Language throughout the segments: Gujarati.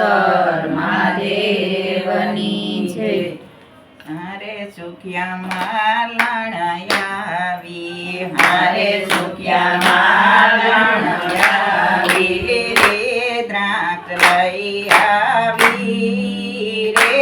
સર મહાદેવની છે. હારે સુખ્યામાં લણાયાવી, હારે સુખ્યામાં લણાયાવી, રે દ્રાક લઈ આવી, રે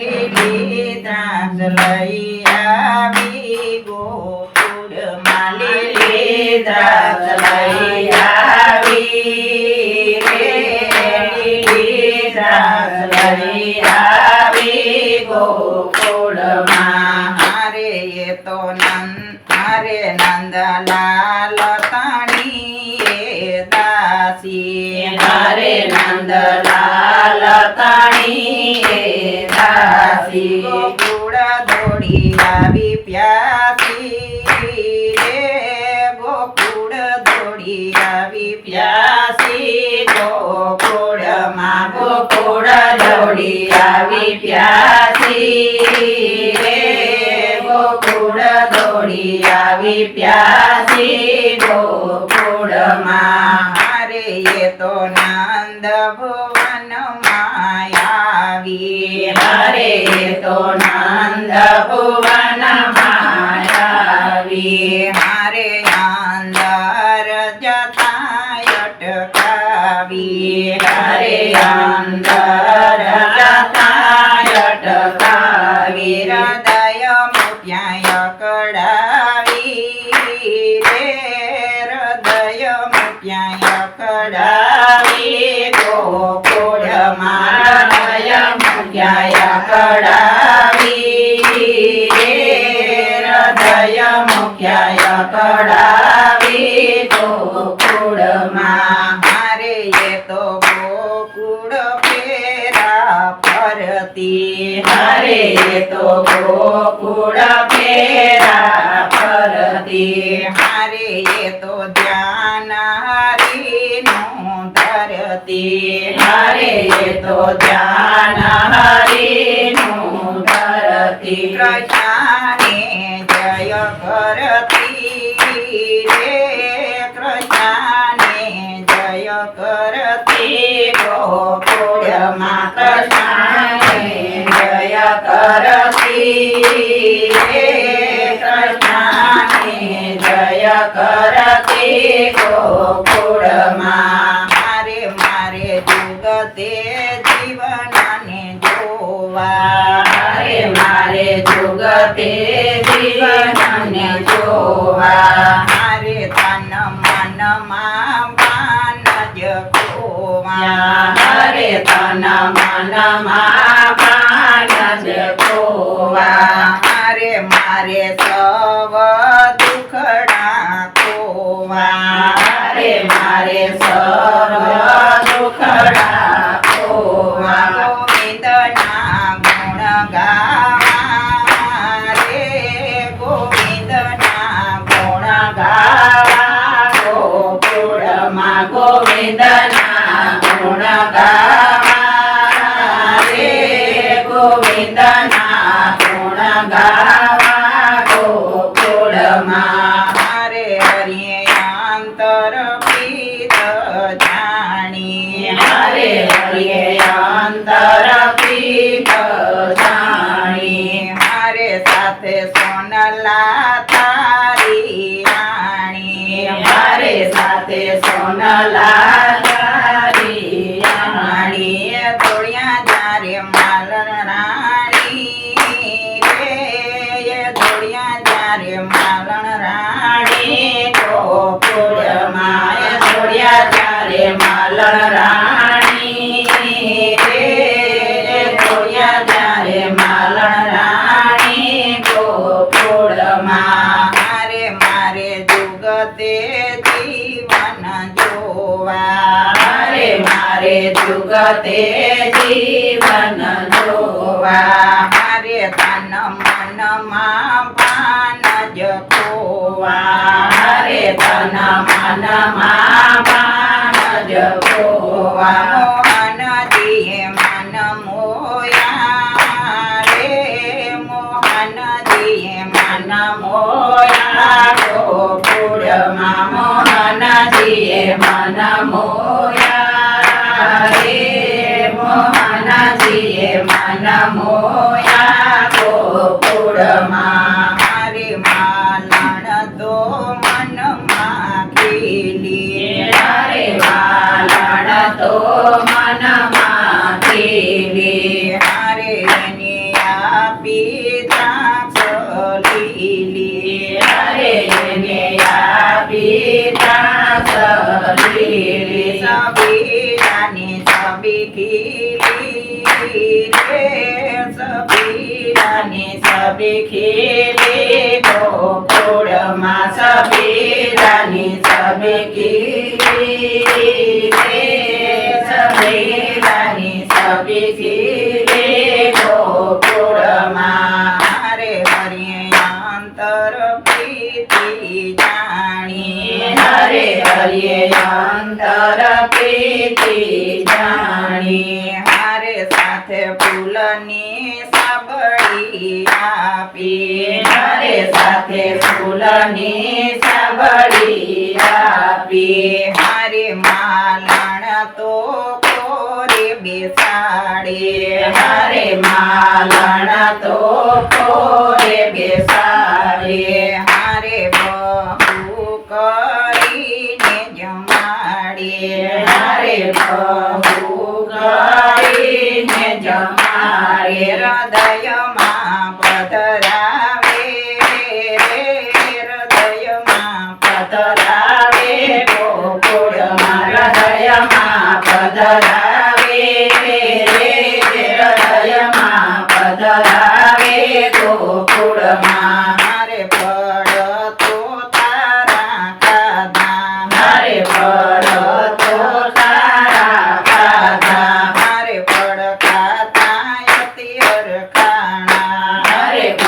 લીલી દ્રાક લઈ આવી, ગોકુળમાં માલી દ્રાક લઈ આવી ગોકુળમાં હારે એ તો નંદ હારે નંદલાલ તાણી દાસી હારે નંદલાલ તાણી દાસી ગોકુળ દોડી આવી પ્યાસી. રે ગોકુળ દોડી આવી પ્યાસી. ગોકુળમાં ગોકુળ દોડી આવી રે ગોકુળ દોડી આવી પ્યાસી ગોકુળમાં એ તો નંદ ભુવન માયાવી. હરે તો નંદ ભુવન માયાવી. ગોકુળમાં હૃદય મુક્યાય કડાવી હૃદય મુક્યાય કડાવી ગોકુળમાં મારે એ તો ગોકુળ ફેરા ફરતી હરે તો ગોકુળ ફેરા ધરતી હરે તો ધ્યાન હરીનું ધરતી કૃષ્ણે જય કરતી રે કૃષ્ણે જય કરતી ગોકુળમાં કૃષ્ણે જય કરતી રે કૃષ્ણે જય કરતી ગોકુળમાં જુગતે જીવનને જોવા. મારે મારે જુગતે જીવનને જોવા. મારે તન મનમાં પાન જ ખોવા. હરે તન મનમાં ગોવિંદના ગુણ ગાવા રે ગોવિંદના ગુણ ગાવા ગોકુળમાં મારે હરિયે અંતર પીત જાણી હરે હરે અંતર પીઠ જાણી મારે સાથે સોનલા તારી આણી મારે સાથે મારે મારે જુગતે જીવન જોવા મારે મારે જુગતે જીવન જોવા. મારે તન મનમાં પાન જ ખોવા. મારે તન મનમાં પાન જ ખોવા. તો મનમાં ખીલી હારે એને આપી દ્રાક્ષ લીલી હરે ને આપી દ્રાક્ષ પ્રીતિ જાણી હરે હરિએ અંતર પ્રીતિ હારે સાથે ફૂલની સાબળી આપી હરે સાથે ફૂલની સાબળી આપી હરે માલણ તો કોરે બેસાડે હરે માલણ તો કોરે બેસાડે. બહુ કરીને જમાડે હૃદયમાં પધરાવે હૃદયમાં પધરાવે ગોકુળમાં હૃદયમાં પધરાવે હૃદયમાં પધરાવે ગોકુળમાં